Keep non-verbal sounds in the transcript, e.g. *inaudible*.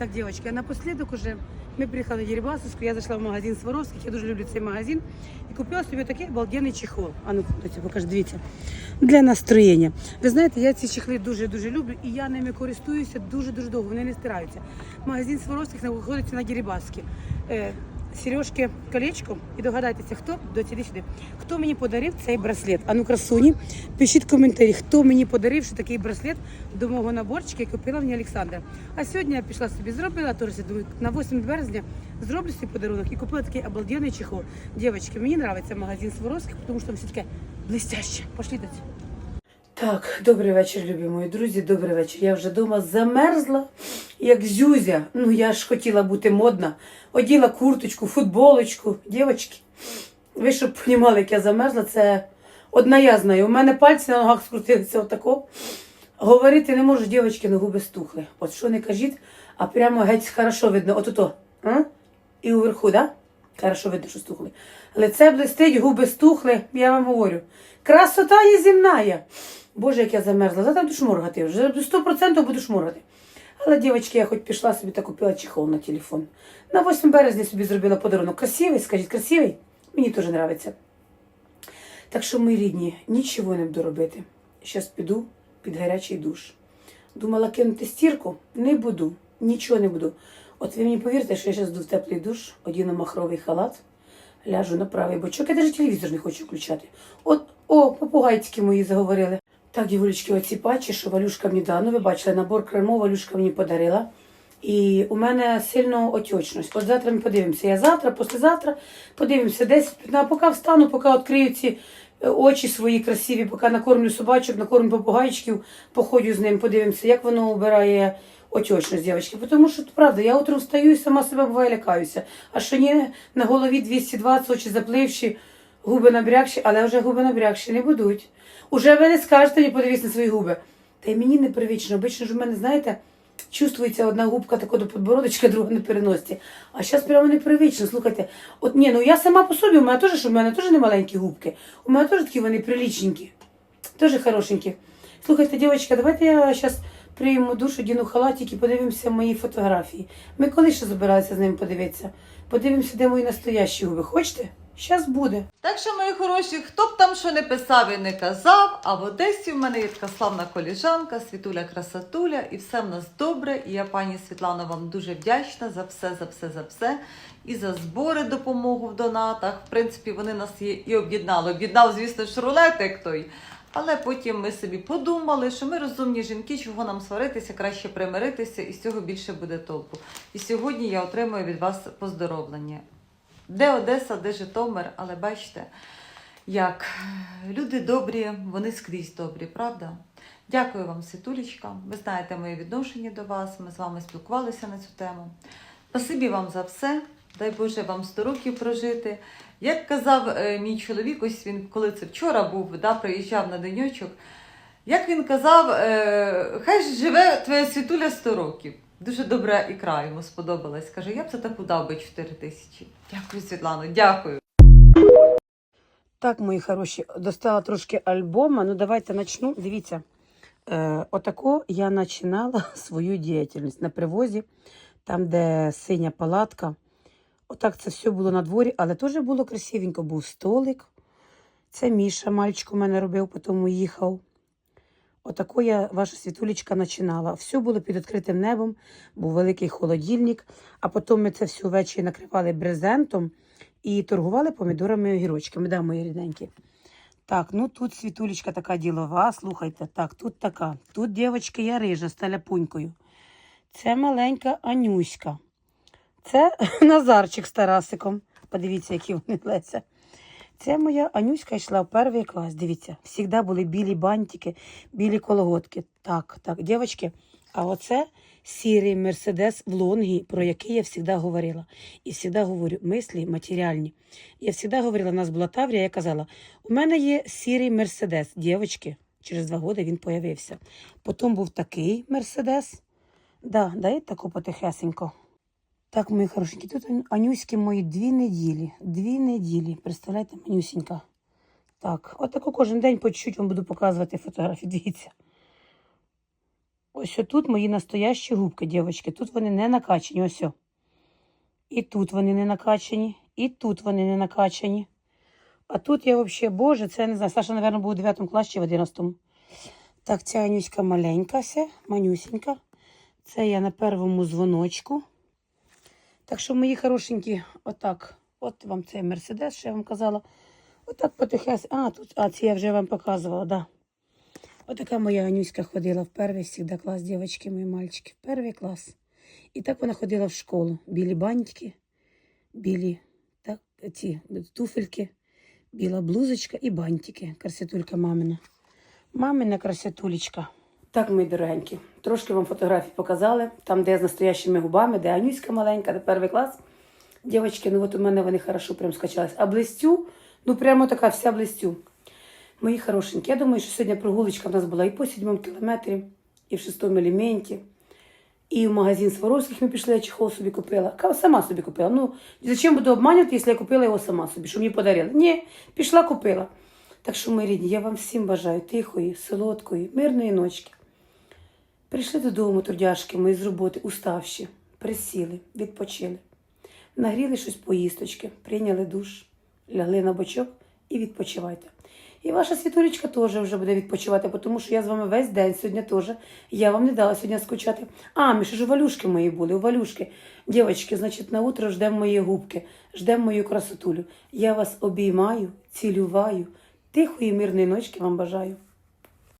Так, девочки, а напоследок уже ми приїхали в Єрибасовську, я зайшла в магазин Сваровських, я дуже люблю цей магазин, і купила собі такий обалденний чехол. А ну, покажи, дивіться. Для настроєння. Ви знаєте, я ці чехли дуже-дуже люблю, і я ними користуюся дуже-дуже довго, вони не стираються. Магазин Сваровських знаходиться на Дерибасовській. Сережки колечко і догадайтеся, хто до сюди сюди. Хто мені подарив цей браслет? А ну красуні, пишіть коментарі, хто мені подарив ще такий браслет до мого наборчика, який купила мені Олександра. А сьогодні я пішла собі зробила, теж думаю, на 8 березня зроблю свій подарунок і купила такий обалденний чехол. Дівчатки, мені подобається магазин Сваровських, тому що там все таке блестяще. Пошли цього. Так, добрий вечір, любі мої друзі. Добрий вечір. Я вже вдома замерзла, як зюзя. Ну, я ж хотіла бути модна. Оділа курточку, футболочку. Дівчатки, ви щоб розуміли, як я замерзла, це одна я знаю. У мене пальці на ногах скрутилися отако. Говорити не можу, дівчатки, на губи стухли. От що не кажіть, а прямо геть хорошо видно. От ото. А? І уверху, да? Хорошо видно, що стухли. Лице блистить, губи стухли, я вам говорю. Красота є земная. Боже, як я замерзла. Завтра буду шморгати. Вже 100% буду шморгати. Але, дівчатки, я хоч пішла собі та купила чехол на телефон. На 8 березня собі зробила подарунок. Красивий, скажіть, красивий? Мені теж подобається. Так що, мої рідні, нічого не буду робити. Щас піду під гарячий душ. Думала кинути стірку? Не буду. Нічого не буду. От ви мені повірте, що я зараз йду в теплий душ, одіну махровий халат, ляжу на правий бочок. Я навіть телевізор не хочу включати. От, о, попугайчики мої заговорили. Так, дівулечки, оці патчі, що Валюшка мені дала. Ну, ви бачили, набор кремо Валюшка мені подарила. І у мене сильно отечність. От завтра ми подивимося. Я завтра, післязавтра подивимося. Десь а поки встану, поки відкрию ці е, очі свої красиві, поки накормлю собачок, накормлю попугайчиків, походю з ним, подивимося, як воно обирає отечність, дівчатки. Тому що, правда, я утром встаю і сама себе буває лякаюся. А що ні, на голові 220, очі запливші, губи набрякші, але вже губи набрякші не будуть. Уже ви не скажете мені, подивіться на свої губи. Та й мені непривично. Обично ж у мене, знаєте, чувствується одна губка тако до подбородочка, друга на переносці. А зараз прямо непривично. Слухайте, от ні, ну я сама по собі, у мене теж, в мене теж не маленькі губки. У мене теж такі вони прилічненькі, теж хорошенькі. Слухайте, дівчатка, давайте я зараз прийму душ, одіну халатик і подивимося мої фотографії. Ми коли ще збиралися з ними подивитися? Подивимося, де мої настоящі губи. Хочете? Зараз буде. Так що, мої хороші, хто б там що не писав і не казав, а в Одесі в мене є така славна коліжанка, Світуля Красатуля, і все в нас добре. І я, пані Світлана, вам дуже вдячна за все, за все, за все. І за збори допомогу в донатах. В принципі, вони нас є і об'єднали. Об'єднав, звісно, ж рулетик той. Але потім ми собі подумали, що ми розумні жінки, чого нам сваритися, краще примиритися, і з цього більше буде толку. І сьогодні я отримую від вас поздоровлення. Де Одеса, де Житомир, але бачите, як люди добрі, вони скрізь добрі, правда? Дякую вам, Світулечка. Ви знаєте моє відношення до вас. Ми з вами спілкувалися на цю тему. Спасибі вам за все. Дай Боже вам 100 років прожити. Як казав е, мій чоловік, ось він, коли це вчора був, да, приїжджав на деньочок. Як він казав, е, хай живе твоя світуля 100 років. Дуже добра ікра йому сподобалась. Каже, я б за таку дав би 4 тисячі. Дякую, Світлано, дякую. Так, мої хороші, достала трошки альбома. Ну, давайте начну. Дивіться, е, отако я починала *laughs* свою діяльність на привозі, там, де синя палатка. Отак це все було на дворі, але теж було красивенько. Був столик. Це Міша, мальчик у мене робив, потім уїхав. Отако я, ваша світулечка, починала. Все було під відкритим небом, був великий холодильник, а потім ми це все ввечері накривали брезентом і торгували помідорами і огірочками, да, мої рідненькі. Так, ну тут світулечка така ділова, слухайте, так, тут така. Тут, дівчатки, я рижа з таляпунькою. Це маленька Анюська. Це *laughs* Назарчик з Тарасиком. Подивіться, які вони Леся. Це моя Анюська йшла в перший клас. Дивіться, завжди були білі бантики, білі колготки. Так, так, дівчатки, а оце сірий мерседес в лонгі, про який я завжди говорила. І завжди говорю, мислі матеріальні. Я завжди говорила, у нас була Таврія, я казала, у мене є сірий мерседес, дівчатки. Через два роки він появився. Потім був такий мерседес. Да, дай таку потихесенько. Так, мої хорошенькі, тут Анюськи мої дві неділі. Дві неділі. Представляєте, манюсінька. Так, отако кожен день по чуть-чуть вам буду показувати фотографії. *laughs* Дивіться. Ось тут мої настоящі губки, дівчатки. Тут вони не накачані. Ось. о. І тут вони не накачані, і тут вони не накачані. А тут я взагалі, боже, це я не знаю. Саша, мабуть, був у 9 класі чи в 11. Так, ця Анюська маленька, манюсінька. Це я на первому дзвоночку. Так що, мої хорошенькі, отак. От вам цей мерседес, що я вам казала. Отак потихес. А, тут, а, це я вже вам показувала, да. Отака моя Анюська ходила в перший завжди клас, дівчатки, мої мальчики, в перший клас. І так вона ходила в школу. Білі бантики, білі так, ці туфельки, біла блузочка і бантики. Красотулька мамина. Мамина красотулечка. Так, мої дорогенькі, трошки вам фотографії показали, там, де я з настоящими губами, де Анюська маленька, де перший клас. Дівчатки, ну от у мене вони хорошо прям скачались. А блистю, ну прямо така вся блистю. Мої хорошенькі, я думаю, що сьогодні прогулочка в нас була і по сьомому кілометрі, і в шестому елементі. І в магазин Сваровських ми пішли, я чехол собі купила. Сама собі купила. Ну, зачем буду обманювати, якщо я купила його сама собі, що мені подарили? Ні, пішла, купила. Так що, мої рідні, я вам всім бажаю тихої, солодкої, мирної ночки. Прийшли додому, трудяшки мої з роботи, уставші, присіли, відпочили. Нагріли щось поїсточки, прийняли душ, лягли на бочок і відпочивайте. І ваша світулечка теж вже буде відпочивати, тому що я з вами весь день сьогодні теж. Я вам не дала сьогодні скучати. А, ми ще ж у валюшки мої були, у валюшки. Дівчатки, значить, на утро ждемо мої губки, ждемо мою красотулю. Я вас обіймаю, цілюваю. Тихої, мирної ночки вам бажаю.